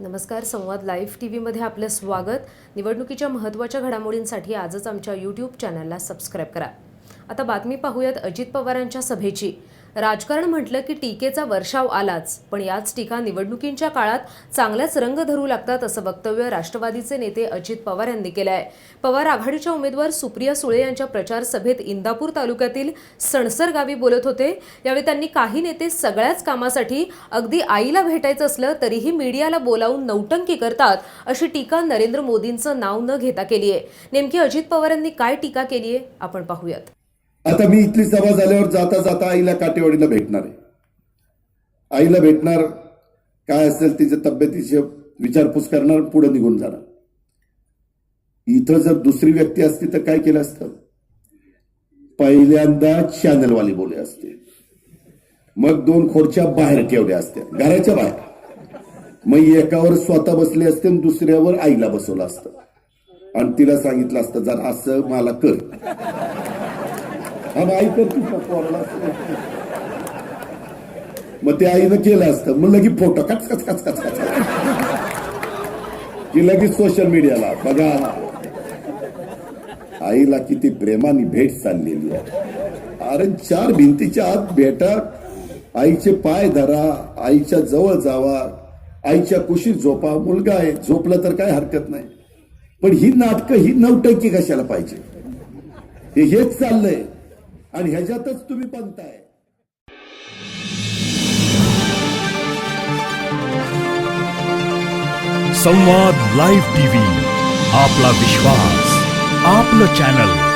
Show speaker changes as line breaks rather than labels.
नमस्कार संवाद live T व्हीमध्ये आपलं स्वागत. निवडणुकीच्या महत्त्वाच्या घडामोडींसाठी आजच आमच्या यूट्यूब चॅनलला सबस्क्राईब करा. आता बातमी पाहूयात अजित पवारांच्या सभेची. राजकारण म्हटलं की टीकेचा वर्षाव आलाच. पण याच टीका निवडणुकींच्या काळात चांगल्याच रंग धरू लागतात असं वक्तव्य राष्ट्रवादीचे नेते अजित पवार यांनी केलं आहे पवार आघाडीच्या उमेदवार सुप्रिया सुळे यांच्या प्रचार सभेत इंदापूर तालुक्यातील सणसर गावी बोलत होते. यावेळी त्यांनी काही नेते सगळ्याच कामासाठी अगदी आईला भेटायचं असलं तरीही मीडियाला बोलावून नौटंकी करतात अशी टीका नरेंद्र मोदींचं नाव न घेता केली आहे नेमकी अजित पवार यांनी काय टीका केली आहे आपण पाहूयात.
आता मी इथली सभा झाल्यावर जाता जाता आईला काटेवाडीला भेटणार आहे. आईला भेटणार काय असेल तिच्या तब्येतीची विचारपूस करणार पुढे निघून जाणार. इथं जर दुसरी व्यक्ती असती तर काय केलं असतं? पहिल्यांदा चॅनलवाली बोले असते. मग दोन खुर्च्या बाहेर ठेवल्या असत्या. घराच्या बाहेर. मग एकावर स्वतः बसले असते आणि दुसऱ्यावर आईला बसवलं असतं. आणि तिला सांगितलं असतं जर असं मला कर. आणि आई करते का पोराला? मग ते आईनं केलं असतं. मग लगेच फोटो कच कच कच कच कच की लगेच सोशल मीडियाला बघा. आईला किती प्रेमाने भेट चाललेली आहे. अरे चार भिंतीच्या आत भेटा. आईचे पाय धरा. आईच्या जवळ जावा. आईच्या कुशीत झोपा. मुलगा आहे. झोपला तर काय हरकत नाही. पण ही नाटकं ही नवटंकी कशाला पाहिजे? हे हेच चाललंय. आणि ह्याच्यातच तुम्ही बनताय.
संवाद लाईव्ह टीव्ही आपला विश्वास आपलं चॅनल.